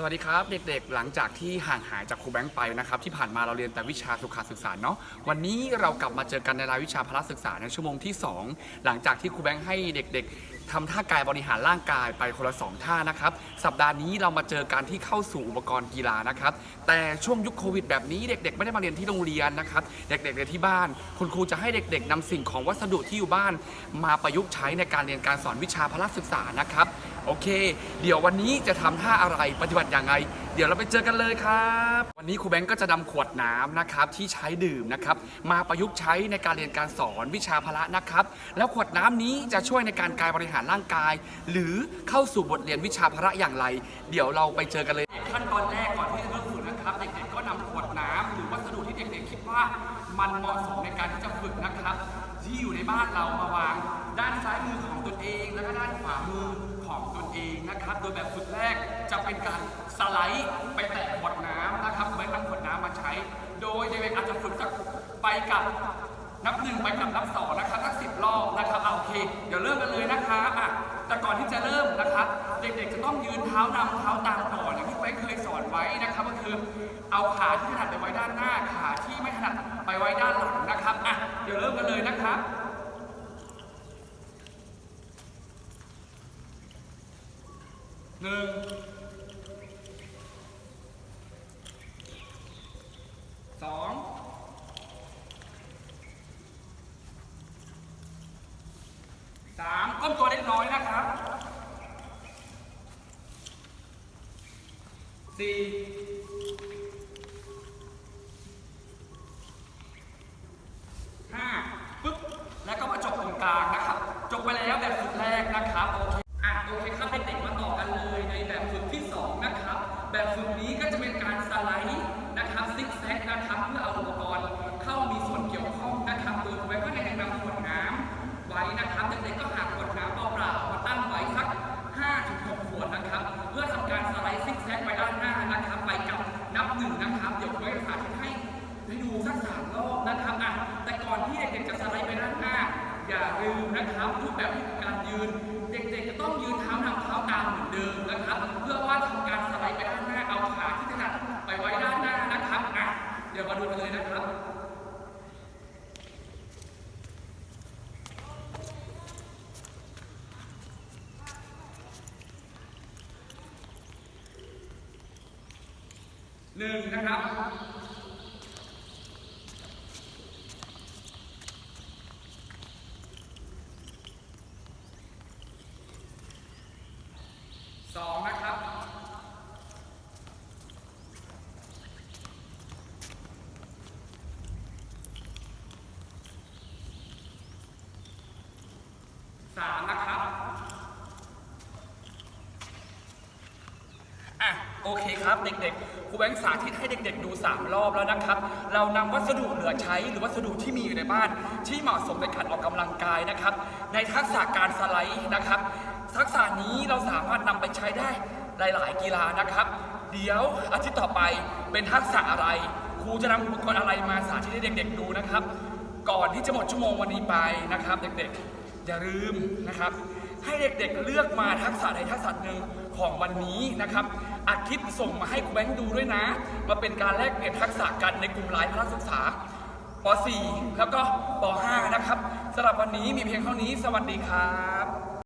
สวัสดีครับเด็กๆ หลังจากที่ห่างหายจากครูแบงค์ไปนะครับที่ผ่านมาเราเรียนแต่วิชาสุขศึกษาเนาะวันนี้เรากลับมาเจอกันในรายวิชาพละศึกษาในชั่วโมงที่ 2 หลังจากที่ครูแบงค์ให้เด็กๆ ทำท่ากายบริหารร่างกายไปคนละสองท่านะครับ สัปดาห์นี้เรามาเจอการที่เข้าสู่อุปกรณ์กีฬานะครับ แต่ช่วงยุคโควิดแบบนี้เด็ก ๆ ไม่ได้มาเรียนที่โรงเรียนนะครับ เด็กๆเรียนที่บ้าน คุณครูจะให้เด็ก ๆนำสิ่งของวัสดุที่อยู่บ้าน มาประยุกต์ใช้ในการเรียนการสอนวิชาพละศึกษานะครับ โอเค เดี๋ยววันนี้จะทำท่าอะไรปฏิบัติอย่างไร เดี๋ยวเราไปเจอกันเลยครับ วันนี้ครูแบงก์ก็จะนำขวดน้ำนะครับที่ใช้ดื่มนะครับมาประยุกต์ใช้ในการเรียนการสอนวิชาพละนะครับ แล้วขวดน้ำนี้จะช่วยในการกายบริหารร่างกาย หรือเข้าสู่บทเรียนวิชาพละอย่างไร เดี๋ยวเราไปเจอกันเลย ขั้นตอนแรกก่อนที่จะเริ่มฝึกนะครับเด็กๆก็นำขวดน้ำหรือวัสดุที่เด็กๆคิดว่ามันเหมาะสมในการที่จะฝึกนะครับ ที่อยู่ในบ้านเรามาวาง ด้านซ้ายมือของตนเอง แล้วก็ด้านขวามือ เองนะครับ โดยแบบฝึกแรกจะเป็นการสไลด์ไปแตะขวดน้ำนะครับเหมือนนำขวดน้ำมาใช้ โดยเด็กอาจจะฝึกสักไปกับนับหนึ่งไปกับนับสองนะครับทั้งสิบรอบนะครับอะโอเค เดี๋ยวเริ่มกันเลยนะครับอะแต่ก่อนที่จะเริ่มนะครับ เด็กๆจะต้องยืนเท้านำเท้าตามก่อนอย่างที่ไว้เคยสอนไว้นะครับ ก็คือเอาขาที่ถนัดไปไว้ด้านหน้าขาที่ไม่ถนัดไปไว้ด้านหลังนะครับอะเดี๋ยวเริ่มกันเลยนะครับ หนึ่งสองสามก้มตัวเล็กน้อยนะครับสี่ห้าปึ๊บ แล้วก็มาจบตรงกลางนะครับ จบไปแล้วแบบฝึกแรกนะครับ โอเค อะ โอเคครับเด็กๆมาต่อกันเลยในแบบฝึกที่ 2 นะครับ แบบฝึกนี้ก็จะเป็นการสไลด์นะครับซิกแซกนะครับเพื่อเอาอุปกรณ์เข้ามีส่วนเกี่ยวข้องนะครับโดยครูไว้ก็แนะนำขวดน้ำไว้นะครับเด็กๆก็หาขวดน้ำเปล่าๆมาตั้งไว้สัก5-6ขวดนะครับ เพื่อทำการสไลด์ซิกแซกไปด้านหน้านะครับไปกับนับหนึ่งนะครับเดี๋ยวไว้จะสาธิตให้ให้ดูสักสามรอบนะครับอะแต่ก่อนที่เด็กๆจะสไลด์ไปด้านหน้า อย่าลืมนะครับรูปแบบการยืน เด็กๆจะต้องยืนเท้านำ ดี๋ยวมาดูกันเลยนะครับหนึ่งนะครับสองนะครับ สามนะครับอะโอเคครับเด็กๆครูแบงค์สาธิตให้เด็กๆดู 3 รอบแล้วนะครับ เรานำวัสดุเหลือใช้หรือวัสดุที่มีอยู่ในบ้าน ที่เหมาะสมในการออกกำลังกายนะครับ ในทักษะการสไลด์นะครับ ทักษะนี้เราสามารถนำไปใช้ได้หลายๆ กีฬานะครับ เดี๋ยวอาทิตย์ต่อไปเป็นทักษะอะไร ครูจะนำอุปกรณ์อะไรมาสาธิตให้เด็กๆดูนะครับ ก่อนที่จะหมดชั่วโมงวันนี้ไปนะครับ เด็กๆ อย่าลืมนะครับ ให้เด็กๆเลือกมาทักษะใดทักษะหนึ่งของวันนี้นะครับอาทิตย์ส่งมาให้ครูแบงค์ดูด้วยนะ มาเป็นการแลกเปลี่ยนทักษะกันในกลุ่มไลน์พละศึกษาป .4 แล้วก็ป .5 นะครับสำหรับวันนี้มีเพียงเท่านี้ สวัสดีครับ